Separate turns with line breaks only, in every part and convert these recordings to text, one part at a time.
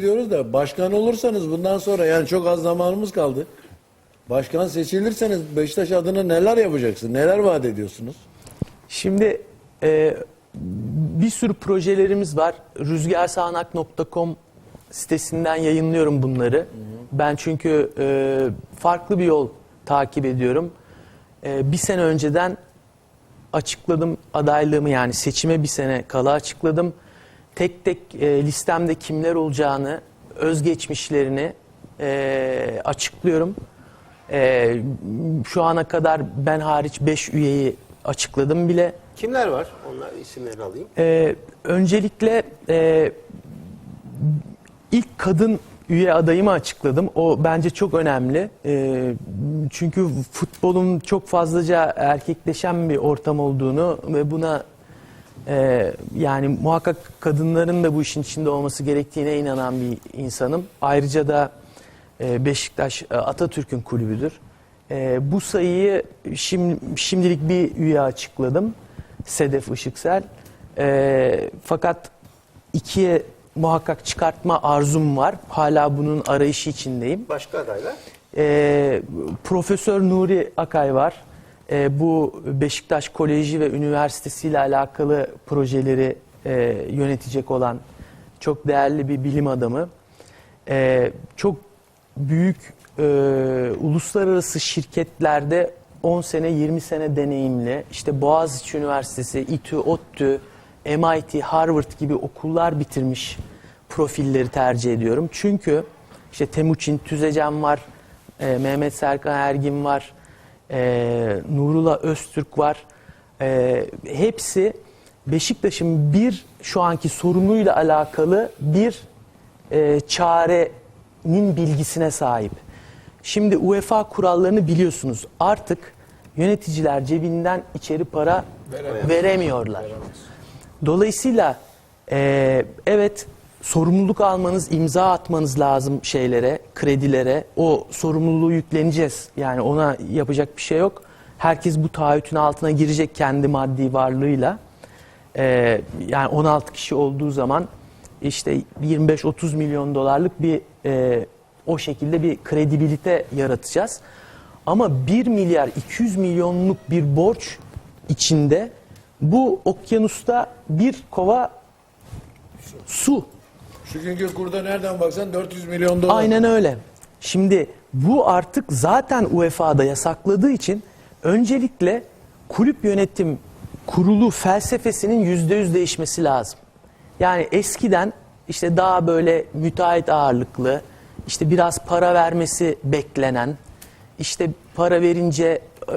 diyoruz da başkan olursanız bundan sonra yani çok az zamanımız kaldı. Başkan seçilirseniz Beşiktaş adına neler yapacaksınız? Neler vaat ediyorsunuz?
Şimdi e, bir sürü projelerimiz var. Rüzgarsağanak.com sitesinden yayınlıyorum bunları. Ben çünkü e, farklı bir yol takip ediyorum. E, bir sene önceden açıkladım adaylığımı yani seçime bir sene kala açıkladım. Tek tek e, listemde kimler olacağını, özgeçmişlerini e, açıklıyorum. E, şu ana kadar ben hariç 5 üyeyi açıkladım bile.
Kimler var? Onlar isimlerini alayım.
Ee, öncelikle e, ilk kadın üye adayımı açıkladım. O bence çok önemli. Ee, çünkü futbolun çok fazlaca erkekleşen bir ortam olduğunu ve buna e, yani muhakkak kadınların da bu işin içinde olması gerektiğine inanan bir insanım. Ayrıca da e, Beşiktaş e, Atatürk'ün kulübüdür. E, bu sayıyı şimdi, şimdilik bir üye açıkladım. Sedef Işıksel. E, fakat ikiye muhakkak çıkartma arzum var. Hala bunun arayışı içindeyim.
Başka adaylar?
E, Profesör Nuri Akay var. E, bu Beşiktaş Koleji ve Üniversitesi ile alakalı projeleri e, yönetecek olan çok değerli bir bilim adamı. E, çok büyük e, uluslararası şirketlerde 10 sene 20 sene deneyimli işte Boğaziçi Üniversitesi, İTÜ, ODTÜ, MIT, Harvard gibi okullar bitirmiş profilleri tercih ediyorum. Çünkü işte Temuçin Tüzecen var, e, Mehmet Serkan Ergin var, e, Nurullah Öztürk var. E, hepsi Beşiktaş'ın bir şu anki sorunuyla alakalı bir e, çarenin bilgisine sahip. Şimdi UEFA kurallarını biliyorsunuz. Artık yöneticiler cebinden içeri para veremiyorlar. Dolayısıyla e, evet sorumluluk almanız, imza atmanız lazım şeylere, kredilere. O sorumluluğu yükleneceğiz. Yani ona yapacak bir şey yok. Herkes bu taahhütün altına girecek kendi maddi varlığıyla. E, yani 16 kişi olduğu zaman işte 25-30 milyon dolarlık bir e, o şekilde bir kredibilite yaratacağız. Ama 1 milyar 200 milyonluk bir borç içinde bu okyanusta bir kova su.
Şu günkü kurda nereden baksan 400 milyon dolar.
Aynen öyle. Şimdi bu artık zaten UEFA'da yasakladığı için öncelikle kulüp yönetim kurulu felsefesinin yüzde yüz değişmesi lazım. Yani eskiden işte daha böyle müteahhit ağırlıklı, işte biraz para vermesi beklenen, işte para verince e,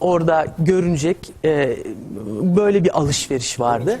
orada görünecek e, böyle bir alışveriş vardı.